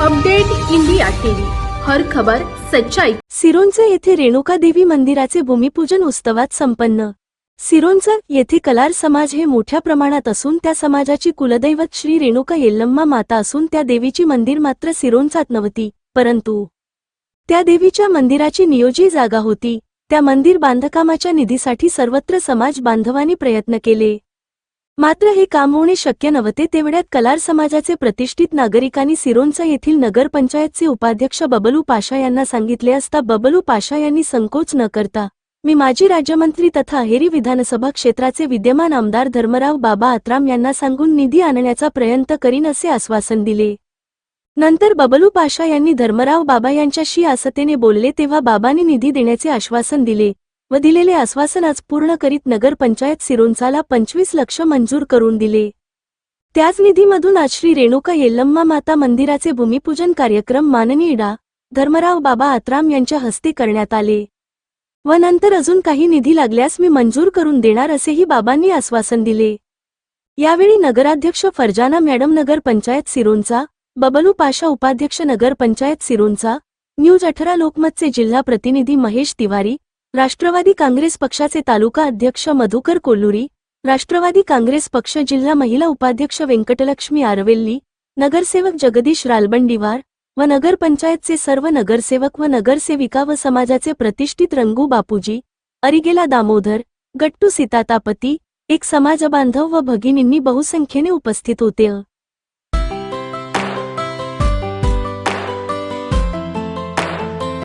Update India TV. हर खबर सच्चाई. सिरोंचा येथे रेणुका देवी मंदिराचे भूमिपूजन उत्सवात संपन्न. सिरोंचा येथे कलार समाज हे मोठ्या प्रमाणात असून त्या समाजाची कुलदैवत श्री रेणुका येल्लम्मा माता असून त्या देवीची मंदिर मात्र सिरोंचात नव्हती परंतु त्या देवीच्या मंदिराची नियोजी जागा होती. त्या मंदिर बांधकामाच्या निधीसाठी सर्वत्र समाज बांधवांनी प्रयत्न केले. मात्र हे काम होणे शक्य नव्हते तेवढ्यात कलार समाजाचे प्रतिष्ठित नागरिकांनी सिरोंचा येथील नगरपंचायतचे उपाध्यक्ष बबलू पाशा यांना सांगितले असता बबलू पाशा यांनी संकोच न करता मी माजी राज्यमंत्री तथा अहेरी विधानसभा क्षेत्राचे विद्यमान आमदार धर्मराव बाबा आत्राम यांना सांगून निधी आणण्याचा प्रयत्न करीन असे आश्वासन दिले. नंतर बबलू पाशा यांनी धर्मराव बाबा यांच्याशी आसतेने बोलले तेव्हा बाबांनी निधी देण्याचे आश्वासन दिले. व दिलेले आश्वासन आज पूर्ण करीत नगरपंचायत सिरोंचाला पंचवीस लक्ष मंजूर करून दिले. त्याच निधीमधून आज श्री रेणुका येल्लम्मा माता मंदिराचे भूमिपूजन कार्यक्रम माननीय डा. धर्मराव बाबा आत्राम यांच्या हस्ते करण्यात आले. व नंतर अजून काही निधी लागल्यास मी मंजूर करून देणार असेही बाबांनी आश्वासन दिले. यावेळी नगराध्यक्ष फरजाना मॅडम नगर पंचायत सिरोंचा बबलू पाशा उपाध्यक्ष नगर पंचायत सिरोंचा न्यूज अठरा लोकमतचे जिल्हा प्रतिनिधी महेश तिवारी राष्ट्रवादी काँग्रेस पक्षाचे तालुका अध्यक्ष मधुकर कोल्लुरी राष्ट्रवादी काँग्रेस पक्ष जिल्हा महिला उपाध्यक्ष व्यंकटलक्ष्मी आरवेल्ली नगरसेवक जगदीश रालबंडीवार व नगरपंचायतचे सर्व नगरसेवक व नगरसेविका व समाजाचे प्रतिष्ठित रंगू बापूजी अरिगेला दामोदर गट्टू सीतातापती एक समाजबांधव व भगिनींनी बहुसंख्येने उपस्थित होते.